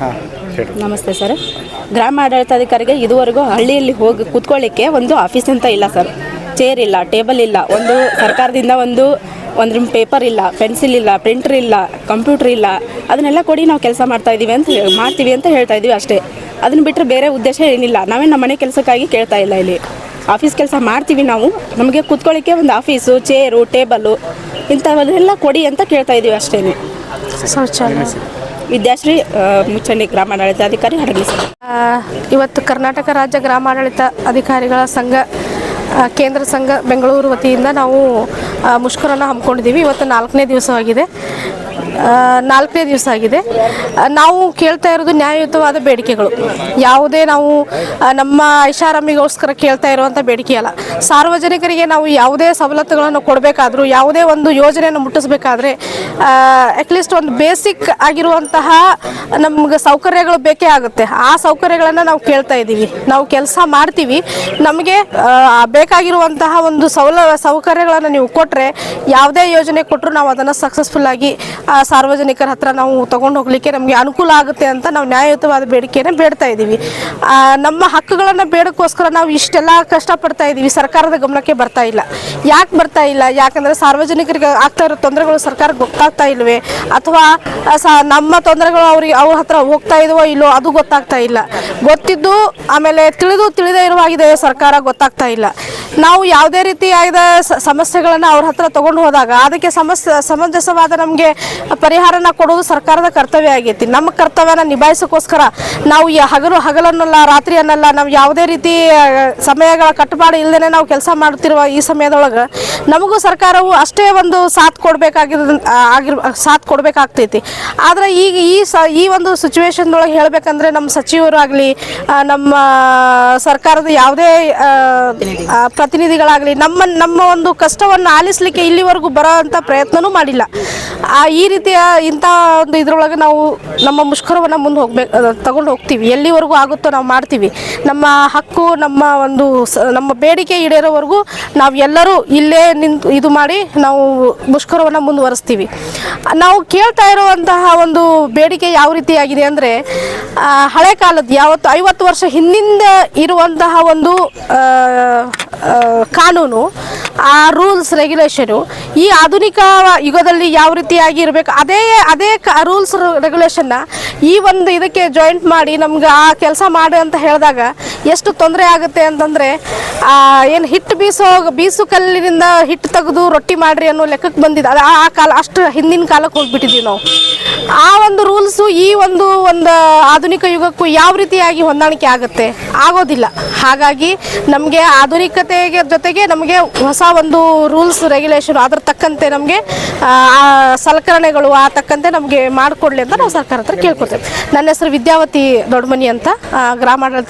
ಹಾಂ ನಮಸ್ತೆ ಸರ್. ಗ್ರಾಮ ಆಡಳಿತಾಧಿಕಾರಿಗೆ ಇದುವರೆಗೂ ಹಳ್ಳಿಯಲ್ಲಿ ಹೋಗಿ ಕೂತ್ಕೊಳ್ಳಿಕ್ಕೆ ಒಂದು ಆಫೀಸ್ ಅಂತ ಇಲ್ಲ ಸರ್. ಚೇರ್ ಇಲ್ಲ ಟೇಬಲ್ ಇಲ್ಲ ಒಂದು ಸರ್ಕಾರದಿಂದ ಒಂದು ಒಂದು ಪೇಪರ್ ಇಲ್ಲ ಪೆನ್ಸಿಲ್ ಇಲ್ಲ ಪ್ರಿಂಟರ್ ಇಲ್ಲ ಕಂಪ್ಯೂಟರ್ ಇಲ್ಲ ಅದನ್ನೆಲ್ಲ ಕೊಡಿ ನಾವು ಕೆಲಸ ಮಾಡ್ತಾ ಇದ್ದೀವಿ ಅಂತ ಮಾಡ್ತೀವಿ ಅಂತ ಹೇಳ್ತಾ ಇದ್ದೀವಿ ಅಷ್ಟೇ. ಅದನ್ನ ಬಿಟ್ಟರೆ ಬೇರೆ ಉದ್ದೇಶ ಏನಿಲ್ಲ. ನಾವೇ ನಮ್ಮ ಮನೆ ಕೆಲಸಕ್ಕಾಗಿ ಕೇಳ್ತಾ ಇಲ್ಲ ಇಲ್ಲಿ. ಆಫೀಸ್ ಕೆಲಸ ಮಾಡ್ತೀವಿ ನಾವು. ನಮಗೆ ಕೂತ್ಕೊಳ್ಳಿಕ್ಕೆ ಒಂದು ಆಫೀಸು ಚೇರು ಟೇಬಲು ಇಂಥವನ್ನೆಲ್ಲ ಕೊಡಿ ಅಂತ ಕೇಳ್ತಾ ಇದ್ದೀವಿ ಅಷ್ಟೇ ಶೌಚಾಲಯ ವಿದ್ಯಾಶ್ರೀ ಮುಚ್ಚಂಡಿ ಗ್ರಾಮಾಡಳಿತಾಧಿಕಾರಿ ಹಡಗಲಿ ಸರ್. ಇವತ್ತು ಕರ್ನಾಟಕ ರಾಜ್ಯ ಗ್ರಾಮಾಡಳಿತ ಅಧಿಕಾರಿಗಳ ಸಂಘ ಕೇಂದ್ರ ಸಂಘ ಬೆಂಗಳೂರು ವತಿಯಿಂದ ನಾವು ಮುಷ್ಕರನ್ನು ಮುಷ್ಕರನ ಹಮ್ಮಿಕೊಂಡಿದ್ದೀವಿ. ಇವತ್ತು ನಾಲ್ಕನೇ ದಿವಸವಾಗಿದೆ. ನಾಲ್ಕನೇ ದಿವಸ ಆಗಿದೆ. ನಾವು ಕೇಳ್ತಾ ಇರೋದು ನ್ಯಾಯಯುತವಾದ ಬೇಡಿಕೆಗಳು. ಯಾವುದೇ ನಾವು ನಮ್ಮ ಐಷಾರಾಮಿಗೋಸ್ಕರ ಕೇಳ್ತಾ ಇರುವಂಥ ಬೇಡಿಕೆ ಅಲ್ಲ. ಸಾರ್ವಜನಿಕರಿಗೆ ನಾವು ಯಾವುದೇ ಸವಲತ್ತುಗಳನ್ನು ಕೊಡಬೇಕಾದ್ರೂ, ಯಾವುದೇ ಒಂದು ಯೋಜನೆಯನ್ನು ಮುಟ್ಟಿಸ್ಬೇಕಾದ್ರೆ ಅಟ್ಲೀಸ್ಟ್ ಒಂದು ಬೇಸಿಕ್ ಆಗಿರುವಂತಹ ನಮ್ಗೆ ಸೌಕರ್ಯಗಳು ಬೇಕೇ ಆಗುತ್ತೆ. ಆ ಸೌಕರ್ಯಗಳನ್ನು ನಾವು ಕೇಳ್ತಾ ಇದ್ದೀವಿ. ನಾವು ಕೆಲಸ ಮಾಡ್ತೀವಿ. ನಮಗೆ ಬೇಕಾಗಿರುವಂತಹ ಒಂದು ಸೌಲ, ಸೌಕರ್ಯಗಳನ್ನು ನೀವು ಕೊಟ್ಟರೆ ಯಾವುದೇ ಯೋಜನೆ ಕೊಟ್ಟರು ನಾವು ಅದನ್ನು ಸಕ್ಸಸ್ಫುಲ್ ಆಗಿ ಸಾರ್ವಜನಿಕರ ಹತ್ರ ನಾವು ತಗೊಂಡು ಹೋಗ್ಲಿಕ್ಕೆ ನಮಗೆ ಅನುಕೂಲ ಆಗುತ್ತೆ ಅಂತ ನಾವು ನ್ಯಾಯಯುತವಾದ ಬೇಡಿಕೆಯನ್ನು ಬೇಡ್ತಾ ಇದ್ದೀವಿ. ನಮ್ಮ ಹಕ್ಕುಗಳನ್ನು ಬೇಡಕ್ಕೋಸ್ಕರ ನಾವು ಇಷ್ಟೆಲ್ಲ ಕಷ್ಟಪಡ್ತಾ ಇದ್ದೀವಿ. ಸರ್ಕಾರದ ಗಮನಕ್ಕೆ ಬರ್ತಾ ಇಲ್ಲ. ಯಾಕೆ ಬರ್ತಾ ಇಲ್ಲ? ಯಾಕಂದರೆ ಸಾರ್ವಜನಿಕರಿಗೆ ಆಗ್ತಾ ಇರೋ ತೊಂದರೆಗಳು ಸರ್ಕಾರಕ್ಕೆ ಗೊತ್ತಾಗ್ತಾ ಇಲ್ವೇ? ಅಥವಾ ನಮ್ಮ ತೊಂದರೆಗಳು ಅವ್ರಿಗೆ ಅವ್ರ ಹತ್ರ ಹೋಗ್ತಾ ಇದವೋ ಇಲ್ಲೋ ಅದು ಗೊತ್ತಾಗ್ತಾ ಇಲ್ಲ. ಗೊತ್ತಿದ್ದು ಆಮೇಲೆ ತಿಳಿದು ತಿಳಿದೇ ಇರುವಾಗಿದೆ ಸರ್ಕಾರ ಗೊತ್ತಾಗ್ತಾ ಇಲ್ಲ. ನಾವು ಯಾವುದೇ ರೀತಿಯಾದ ಸಮಸ್ಯೆಗಳನ್ನು ಅವ್ರ ಹತ್ರ ತಗೊಂಡು ಹೋದಾಗ, ಅದಕ್ಕೆ ಸಮಸ್ಯೆ ಸಮಂಜಸವಾದ ನಮಗೆ ಪರಿಹಾರನ ಕೊಡೋದು ಸರ್ಕಾರದ ಕರ್ತವ್ಯ ಆಗೈತಿ. ನಮ್ಮ ಕರ್ತವ್ಯನ ನಿಭಾಯಿಸೋಕ್ಕೋಸ್ಕರ ನಾವು ಈ ಹಗಲು ಹಗಲನ್ನಲ್ಲ, ರಾತ್ರಿಯನ್ನೆಲ್ಲ, ನಾವು ಯಾವುದೇ ರೀತಿ ಸಮಯಗಳ ಕಟ್ಟುಪಾಡು ಇಲ್ಲದೇ ನಾವು ಕೆಲಸ ಮಾಡ್ತಿರುವ ಈ ಸಮಯದೊಳಗೆ ನಮಗೂ ಸರ್ಕಾರವು ಅಷ್ಟೇ ಒಂದು ಸಾಥ್ ಕೊಡಬೇಕಾಗಿರ ಆಗಿರ್, ಸಾಥ್ ಕೊಡಬೇಕಾಗ್ತೈತಿ. ಆದರೆ ಈಗ ಈ ಸ, ಈ ಒಂದು ಸಿಚುವೇಶನ್ದೊಳಗೆ ಹೇಳಬೇಕಂದ್ರೆ ನಮ್ಮ ಸಚಿವರು ಆಗಲಿ ನಮ್ಮ ಸರ್ಕಾರದ ಯಾವುದೇ ಪ್ರತಿನಿಧಿಗಳಾಗಲಿ, ನಮ್ಮ ನಮ್ಮ ಒಂದು ಕಷ್ಟವನ್ನು ಆಲಿಸಲಿಕ್ಕೆ ಇಲ್ಲಿವರೆಗೂ ಬರೋ ಅಂಥ ಪ್ರಯತ್ನವೂ ಮಾಡಿಲ್ಲ ಈ ರೀತಿಯ ಇಂಥ ಒಂದು ಇದ್ರೊಳಗೆ ನಾವು ನಮ್ಮ ಮುಷ್ಕರವನ್ನು ಮುಂದೆ ಹೋಗ್ಬೇಕು ತಗೊಂಡು ಹೋಗ್ತೀವಿ. ಎಲ್ಲಿವರೆಗೂ ಆಗುತ್ತೋ ನಾವು ಮಾಡ್ತೀವಿ. ನಮ್ಮ ಹಕ್ಕು, ನಮ್ಮ ಒಂದು ನಮ್ಮ ಬೇಡಿಕೆ ಈಡೇರೋವರೆಗೂ ನಾವು ಎಲ್ಲರೂ ಇಲ್ಲೇ ನಿಂತು ಇದು ಮಾಡಿ ನಾವು ಮುಷ್ಕರವನ್ನು ಮುಂದುವರಿಸ್ತೀವಿ. ನಾವು ಕೇಳ್ತಾ ಇರುವಂತಹ ಒಂದು ಬೇಡಿಕೆ ಯಾವ ರೀತಿಯಾಗಿದೆ ಅಂದರೆ ಹಳೆ ಕಾಲದ ಯಾವತ್ತು ಐವತ್ತು ವರ್ಷ ಹಿಂದಿಂದ ಇರುವಂತಹ ಒಂದು ಕಾನೂನು ಆ ರೂಲ್ಸ್ ರೆಗ್ಯುಲೇಷನು ಈ ಆಧುನಿಕ ಯುಗದಲ್ಲಿ ಯಾವ ರೀತಿಯಾಗಿ ಇರಬೇಕು, ಅದೇ ಅದೇ ರೂಲ್ಸ್ ರೆಗ್ಯುಲೇಷನ್ನ ಈ ಒಂದು ಇದಕ್ಕೆ ಜಾಯಿಂಟ್ ಮಾಡಿ ನಮ್ಗೆ ಆ ಕೆಲಸ ಮಾಡಿ ಅಂತ ಹೇಳಿದಾಗ ಎಷ್ಟು ತೊಂದರೆ ಆಗುತ್ತೆ ಅಂತಂದರೆ ಏನು ಹಿಟ್ಟು ಬೀಸೋ, ಬೀಸು ಕಲ್ಲಿನಿಂದ ಹಿಟ್ಟು ತೆಗೆದು ರೊಟ್ಟಿ ಮಾಡ್ರಿ ಅನ್ನೋ ಲೆಕ್ಕಕ್ಕೆ ಬಂದಿದೆ ಆ- ಕಾಲ, ಅಷ್ಟು ಹಿಂದಿನ ಕಾಲಕ್ಕೆ ಹೋಗ್ಬಿಟ್ಟಿದ್ದೀವಿ ನಾವು. ಆ ಒಂದು ರೂಲ್ಸು ಈ ಒಂದು ಒಂದು ಆಧುನಿಕ ಯುಗಕ್ಕೂ ಯಾವ ರೀತಿಯಾಗಿ ಹೊಂದಾಣಿಕೆ ಆಗುತ್ತೆ? ಆಗೋದಿಲ್ಲ. ಹಾಗಾಗಿ ನಮಗೆ ಆಧುನಿಕತೆಗೆ ಜೊತೆಗೆ ನಮಗೆ ಹೊಸ ಒಂದು ರೂಲ್ಸ್ ರೆಗ್ಯುಲೇಷನ್ ಅದ್ರ ತಕ್ಕಂತೆ ನಮಗೆ ಸಲಕರಣೆಗಳು ಆ ತಕ್ಕಂತೆ ನಮಗೆ ಮಾಡಿಕೊಡ್ಲಿ ಅಂತ ನಾವು ಸರ್ಕಾರ ಹತ್ರ ಕೇಳ್ಕೊಳ್ತೇವೆ ನನ್ನ ಹೆಸರು ವಿದ್ಯಾವತಿ ದೊಡ್ಡಮನಿ ಅಂತ ಗ್ರಾಮಾಡಳಿತ